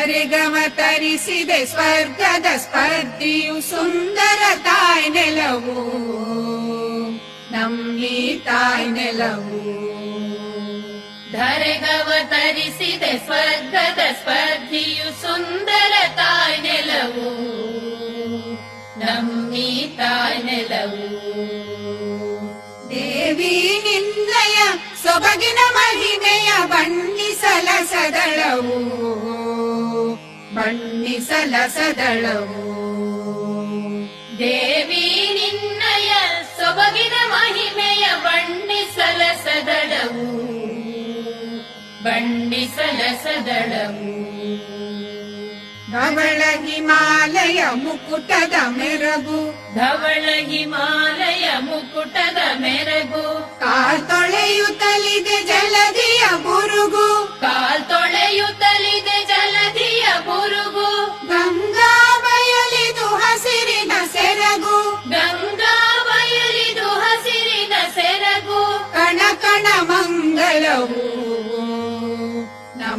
ಧರೆಗವ ತರಿಸಿದೆ ಸ್ವರ್ಗದ ಸ್ಪರ್ಧಿಯು ಸುಂದರ ತಾಯ್ ನೆಲವು. ನಮ್ಮಿ ತಾಯ್ ನೆಲವು. ಧರೆಗವ ತರಿಸಿದೆ ಸ್ವರ್ಗದ ಸ್ಪರ್ಧಿಯು ಸುಂದರ ತಾಯ್ ನೆಲವು. ನಮ್ಮಿ ತಾಯ್ ನೆಲವು. ದೇವಿ ನಿಂದಯ ಸೊಬಗಿನ ಸದಳವು ದೇವಿ ನಿನ್ನಯ ಸೊಬಗಿನ ಮಹಿಮೆಯ ಬಣ್ಣಿಸಲ ಸದಳವು ಬಣ್ಣಿಸಲ ಸದಳವು ಧವಳ ಹಿಮಾಲಯ ಮುಕುಟದ ಮೆರಗು. ಧವಳ ಹಿಮಾಲಯ ಮುಕುಟದ ಮೆರಗು.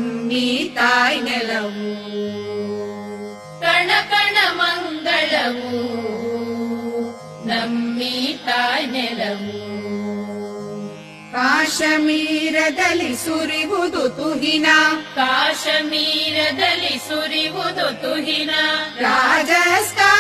ನಮ್ಮಿ ತಾಯ್ ನೆಲವು ಕಣ ಕಣ ಮಂಗಳವು. ನಮ್ಮಿ ತಾಯ್ ನೆಲವು ಕಾಶ್ಮೀರದಲ್ಲಿ ಸುರಿವುದು ತುಹಿನ. ಕಾಶ್ಮೀರದಲ್ಲಿ ಸುರಿವುದು ತುಹಿನ. ರಾಜಸ್ಥಾನದಿ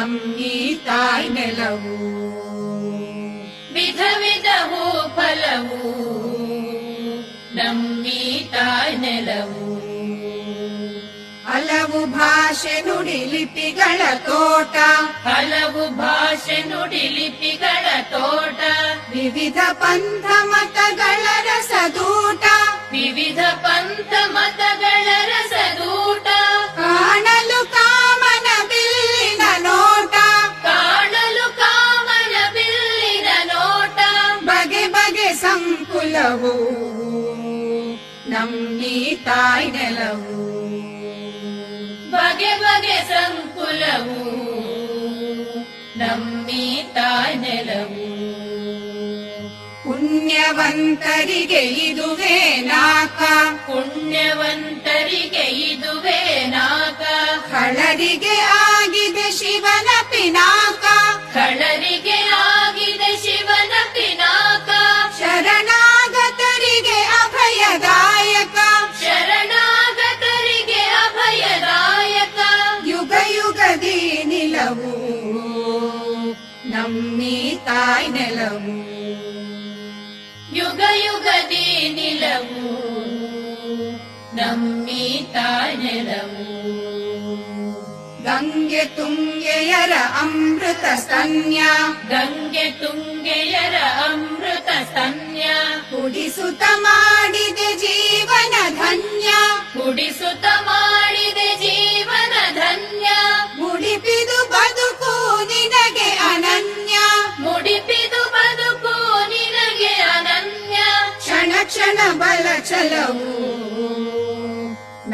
ನಮ್ಮಿ ತಾಯ್ ನೆಲವು ವಿಧ ವಿಧ ಹೂ ಫಲವು ನಮ್ಮಿ ತಾಯ್ ನೆಲವು ಹಲವು ಭಾಷೆ ನುಡಿ ಲಿಪಿಗಳ ತೋಟ ಹಲವು ಭಾಷೆ ನುಡಿ ಲಿಪಿಗಳ ತೋಟ ವಿವಿಧ ಪಂಥ ನಮ್ಮಿ ತಾಯಿ ನೆಲವು ಬಗೆ ಬಗೆ ಸಂಕುಲವು. ನಮ್ಮಿ ತಾಯಿ ನೆಲವು ಪುಣ್ಯವಂತರಿಗೆ ಇದುವೇ ನಾಕ ಪುಣ್ಯವಂತರಿಗೆ ಇದುವೇ ನಮ್ಮಿ ತಾಯಿ ನೆಲವು. ಯುಗ ಯುಗದಿ ನಿಲವು. ನಮ್ಮೀ ತಾಯ್ ನೆಲವು. ಗಂಗೆ ತುಂಗೆಯರ ಅಮೃತ ಸ್ತನ್ಯ ಗಂಗೆ ತುಂಗೆಯರ ಅಮೃತ ಸ್ತನ್ಯ ಕುಡಿಸುತ್ತ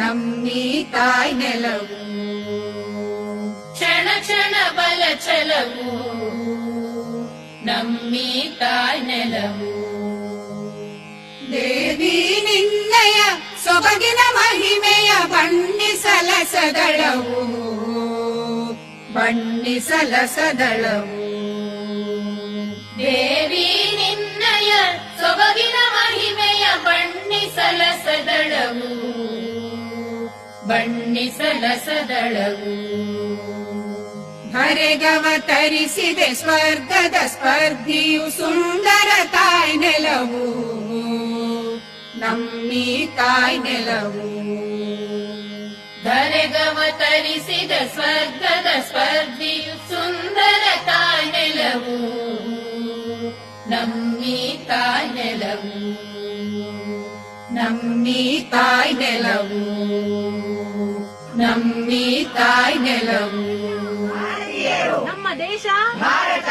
ನಮ್ಮಿ ತಾಯ್ ನೆಲವು. ಕ್ಷಣ ಕ್ಷಣ ಬಲ ಛಲವು ನಮ್ಮಿ ತಾಯ್ ನೆಲವು. ದೇವಿ ನಿನ್ನಯ ಸೊಬಗಿನ ಮಹಿಮೆಯ ಬಣ್ಣಿಸಲ ಸದಳವು ದೇವಿ ನಿನ್ನಯ ಸೊಬಗಿನ ಮಹಿಮೆಯ ಬಣ್ಣಿಸಲ ಸದಳವು ಧರೆಗವ ತರಿಸಿದೆ ಸ್ವರ್ಗದ ಸ್ಪರ್ಧಿಯು ಸುಂದರ ತಾಯ್ ನೆಲವು. ನಮ್ಮಿ ತಾಯ್ ನೆಲವು. ಧರೆಗವತರಿಸಿದ ಸ್ವರ್ಗದ ಸ್ಪರ್ಧಿಯು ಸುಂದರ ತಾಯ್ ನೆಲವು. ನಮ್ಮಿ ತಾಯ್ ನೆಲವು. ನಮ್ಮಿ ತಾಯಿ ನೆಲವು ನಮ್ಮಿ ತಾಯಿ ನೆಲವು. ನಮ್ಮ ದೇಶ ಭಾರತ.